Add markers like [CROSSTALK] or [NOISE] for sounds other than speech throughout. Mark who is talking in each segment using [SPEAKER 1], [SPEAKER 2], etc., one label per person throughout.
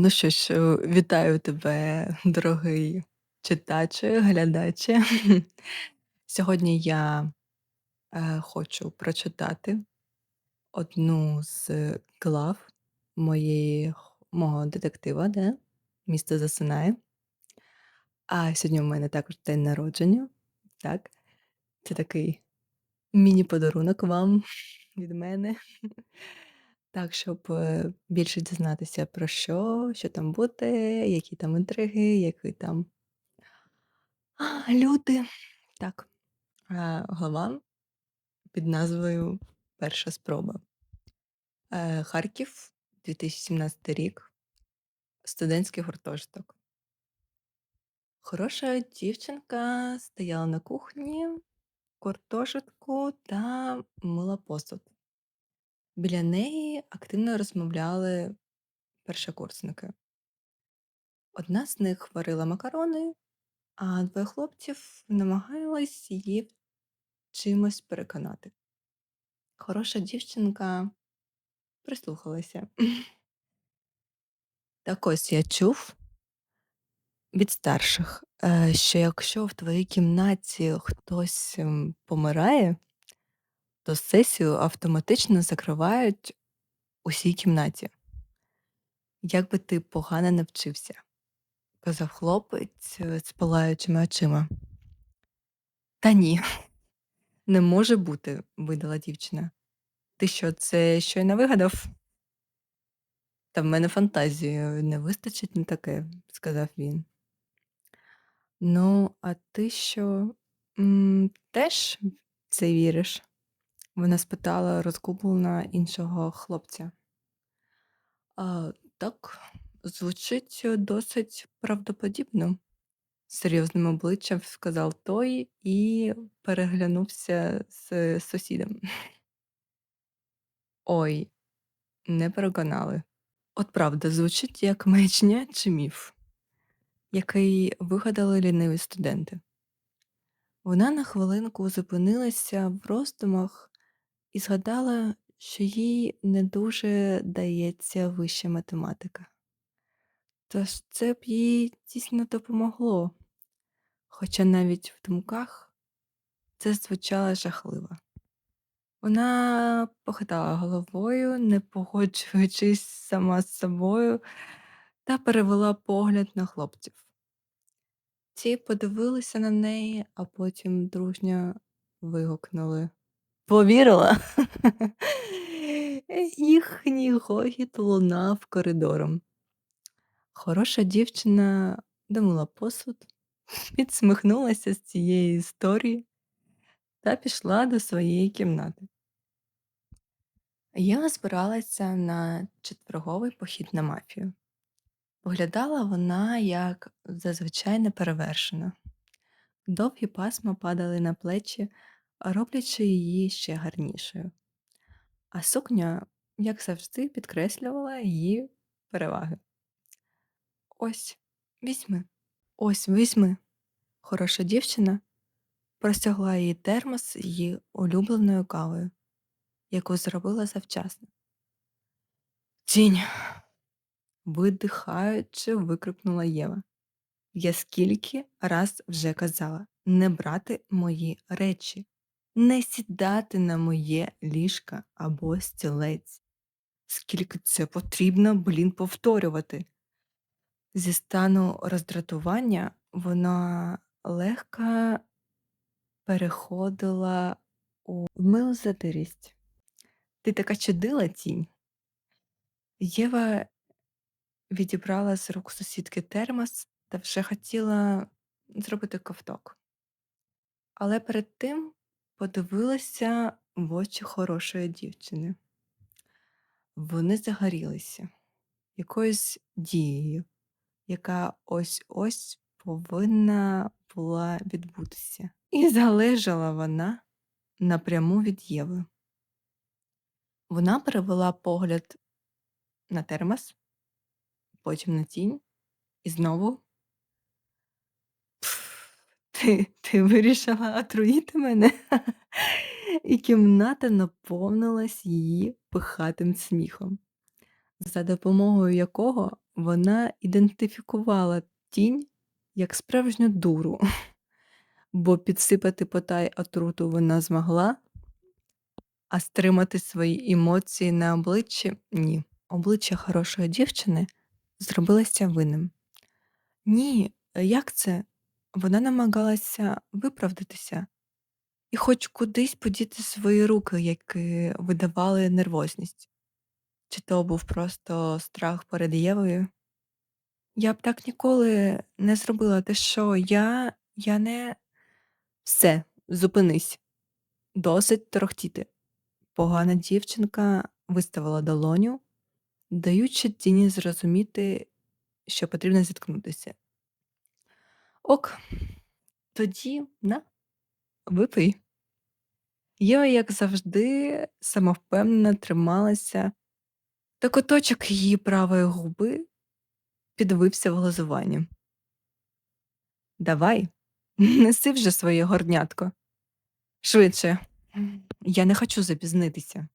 [SPEAKER 1] Ну що ж, е, вітаю тебе, дорогий читаче, глядаче. Сьогодні я е, хочу прочитати одну з глав моєї, мого детектива, де місто засинає. А сьогодні у мене також день народження. Так, це такий міні-подарунок вам від мене. Так, щоб е, більше дізнатися про що, що там буде, які там інтриги, які там люди. Так, глава під назвою Перша спроба. Е, Харків, 2017 рік, студентський гуртожиток. Хороша дівчинка стояла на кухні гуртожитку та мила посуд. Біля неї активно розмовляли першокурсники. Одна з них варила макарони, а двоє хлопців намагались її чимось переконати. Хороша дівчинка прислухалася. Так ось я чув від старших, е, що якщо в твоїй кімнаті хтось ем, помирає, то сесію автоматично закривають усій кімнаті. Як би ти погано не вчився, казав хлопець е, з палаючими очима. Та ні, [LAUGHS] не може бути, видала дівчина. Ти що, це щойно вигадав? Та в мене фантазії не вистачить на таке, сказав він. Ну, а ти що, м, теж в це віриш? Вона спитала розгублена іншого хлопця. А, так, звучить досить правдоподібно, серйозним обличчям сказав той і переглянувся з сусідом. Ой, не переконали. От правда, звучить як маячня чи міф, який вигадали ліниві студенти. Вона на хвилинку зупинилася в роздумах і згадала, що їй не дуже дається вища математика. Тож це б їй дійсно допомогло, хоча навіть в думках це звучало жахливо. Вона похитала головою, не погоджуючись сама з собою, та перевела погляд на хлопців. Ті подивилися на неї, а потім дружньо вигукнули. Повірила? [LAUGHS] Їхній гогіт лунав коридором. Хороша дівчина домила посуд, [LAUGHS] підсміхнулася з цієї історії та пішла до своєї кімнати. Я збиралася на четверговий похід на мафію. Виглядала вона, як зазвичай неперевершена. Довгі пасма падали на плечі, роблячи її ще гарнішою. А сукня, як завжди, підкреслювала її переваги. Ось, візьми, ось візьми. Хороша дівчина простягла їй термос з її улюбленою кавою, яку зробила завчасно. Тінь, видихаючи, викрикнула Єва. Я скільки раз вже казала не брати мої речі, не сідати на моє ліжка або стілець. Скільки це потрібно, блін, повторювати. Зі стану роздратування вона легко переходила у милзадирість. Ти така чудила тінь. Єва відібрала з рук сусідки термос та вже хотіла зробити ковток. Але перед тим подивилася в очі хорошої дівчини. Вони загорілися якоюсь дією, яка ось ось повинна була відбутися. І залежала вона напряму від Єви. Вона перевела погляд на термос, потім на тінь і знову. «Пф, Ти, ти вирішила отруїти мене? І кімната наповнилась її пихатим сміхом, за допомогою якого Вона ідентифікувала тінь як справжню дуру, бо підсипати потай отруту вона змогла, а стримати свої емоції на обличчі ні. Обличчя хорошої дівчини зробилося винним. Ні, як це? Вона намагалася виправдатися і хоч кудись подіти свої руки, які видавали нервозність. Чи то був просто страх перед Євою? Я б так ніколи не зробила. Ти що? Я я не все, зупинись. Досить торохтіти. Погана дівчинка виставила долоню, даючи тіні зрозуміти, що потрібно зіткнутися. Ок, тоді на, випий. Єва, як завжди, самовпевнено трималася, та куточок її правої губи підвився в глазуванні. Давай, [LAUGHS] неси вже своє горнятко. Швидше, я не хочу запізнитися.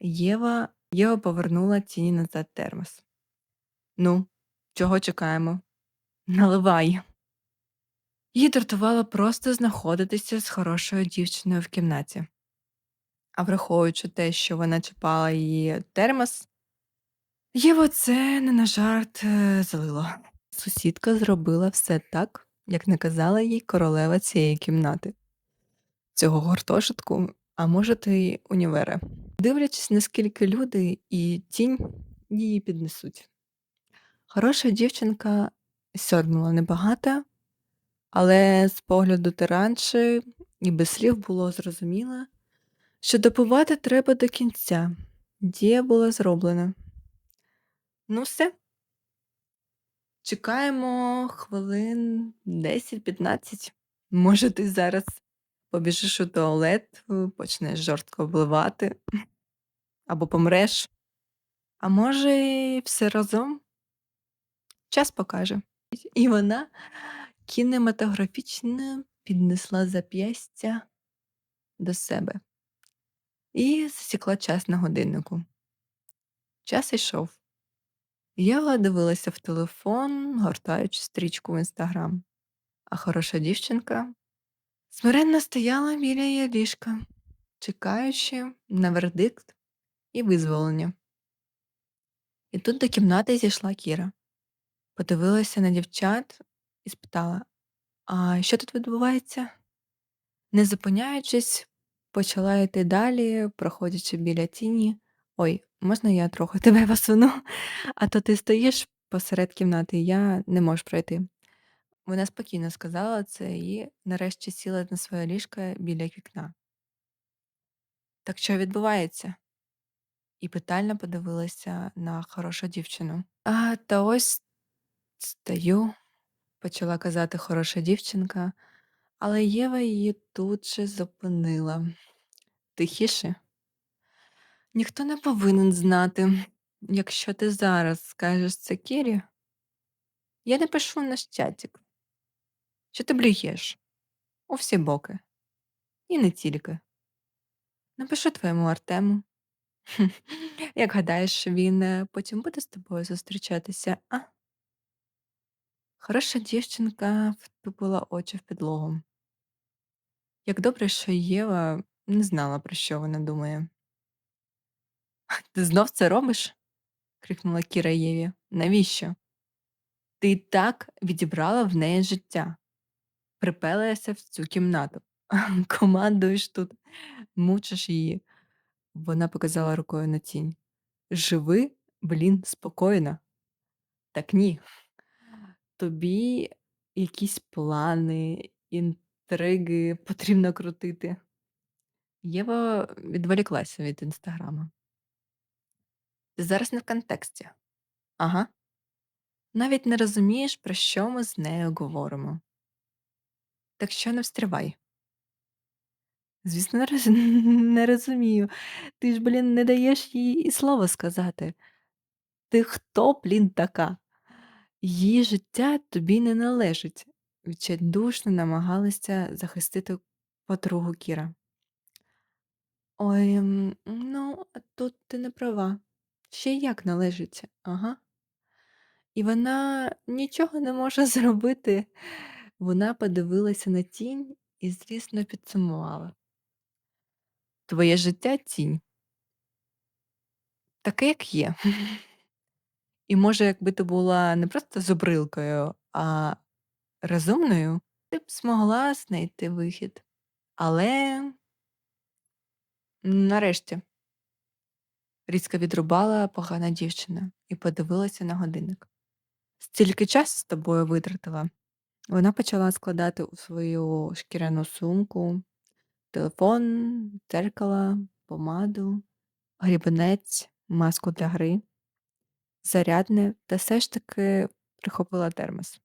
[SPEAKER 1] Єва Єва повернула тіні назад термос. Ну, чого чекаємо? Наливай. Її дратувало просто знаходитися з хорошою дівчиною в кімнаті. А враховуючи те, що вона чіпала її термос, Єву це не на жарт е, залило. Сусідка зробила все так, як наказала їй королева цієї кімнати, цього гуртожитку, а може, й універа, дивлячись, наскільки люди і тінь її піднесуть. Хороша дівчинка сьорбнула небагато, але з погляду тиранши і без слів було зрозуміло, що допивати треба до кінця. Дія була зроблена. Ну, все. Чекаємо хвилин 10-15. Може, ти зараз побіжиш у туалет, почнеш жорстко вбливати або помреш. А може, все разом? Час покаже. І вона кінематографічно піднесла зап'ястя до себе і засікла час на годиннику. Час йшов. Я дивилася в телефон, гортаючи стрічку в інстаграм, а хороша дівчинка смиренно стояла біля її ліжка, чекаючи на вердикт і визволення. І тут до кімнати зійшла Кіра, подивилася на дівчат і спитала: А що тут відбувається? Не зупиняючись, почала йти далі, проходячи біля тіні. Ой, можна я трохи тебе [LAUGHS] посуну? А то ти стоїш посеред кімнати, і я не можу пройти. Вона спокійно сказала це і нарешті сіла на своє ліжко біля вікна. Так що відбувається? І питально подивилася на хорошу дівчину. А та ось стою, почала казати хороша дівчинка, але Єва її тут же зупинила. Тихіше. Ніхто не повинен знати. Якщо ти зараз скажеш це Кірі, я напишу наш чатик, що ти блюєш у всі боки. І не тільки. Напишу твоєму Артему. [LAUGHS] Як гадаєш, він е, потім буде з тобою зустрічатися, а? Хороша дівчинка втупила очі в підлогу. Як добре, що Єва не знала, про що вона думає. [LAUGHS] Ти знов це робиш? крикнула Кіра Єві. Навіщо? Ти так відібрала в неї життя, припелася в цю кімнату, [LAUGHS] командуєш тут, мучиш її. Вона показала рукою на тінь. Живи, блін, спокійно. Так ні. Тобі якісь плани, інтриги потрібно крутити. Єва відволіклася від інстаграма. Ти зараз не в контексті. Ага. Навіть не розумієш, про що ми з нею говоримо. Так що не встривай. Звісно, не роз... [LAUGHS] не розумію. Ти ж, блін, не даєш їй і слова сказати. Ти хто, блін, така? Її життя тобі не належить, відчайдушно намагалася захистити подругу Кіра. Ой, ну, тут ти не права. Ще як належить, ага. І вона нічого не може [LAUGHS] зробити. Вона подивилася на тінь і злісно підсумувала. Твоє життя- тінь. Таке, як є. [LAUGHS] І може, якби ти була не просто зубрилкою, а розумною, ти б змогла знайти вихід. Але нарешті різко відрубала погана дівчина і подивилася на годинник. Стільки часу з тобою витратила. Вона почала складати у свою шкіряну сумку телефон, дзеркало, помаду, грібенець, маску для гри, зарядне та все ж таки прихопила термос.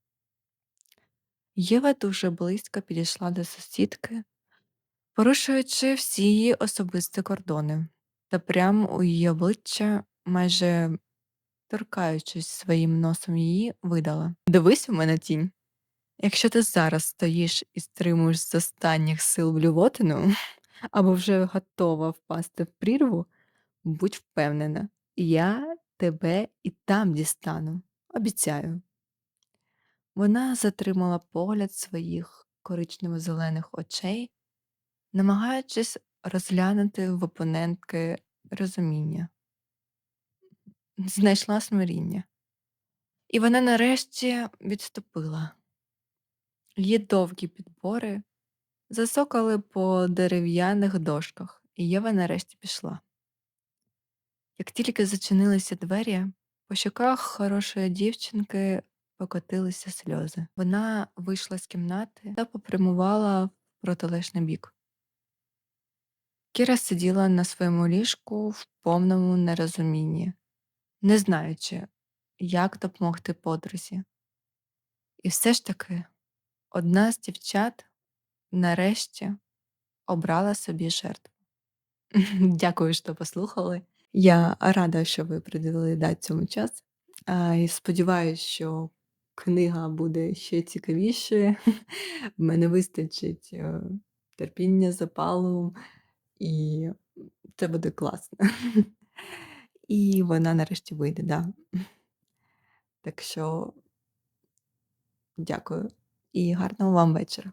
[SPEAKER 1] Єва дуже близько підійшла до сусідки, порушуючи всі її особисті кордони, та прямо у її обличчя, майже торкаючись своїм носом її, видала: Дивись у мене тінь. Якщо ти зараз стоїш і стримуєш з останніх сил блювотину або вже готова впасти в прірву, будь впевнена, я тебе і там дістану, обіцяю. Вона затримала погляд своїх коричнево-зелених очей, намагаючись розглянути в опонентки розуміння. Знайшла смиріння. І вона нарешті відступила. Її довгі підбори засокали по дерев'яних дошках, і Єва нарешті пішла. Як тільки зачинилися двері, по щоках хорошої дівчинки покотилися сльози. Вона вийшла з кімнати та попрямувала в протилежний бік. Кіра сиділа на своєму ліжку в повному нерозумінні, не знаючи, як допомогти подрузі. І все ж таки одна з дівчат нарешті обрала собі жертву. [LAUGHS] Дякую, що послухали. Я рада, що ви приділили да, цьому час. А, і сподіваюся, що книга буде ще цікавішою. [LAUGHS] В мене вистачить е, терпіння, запалу, і це буде класно. [LAUGHS] І вона нарешті вийде, да. Так що дякую і гарного вам вечора.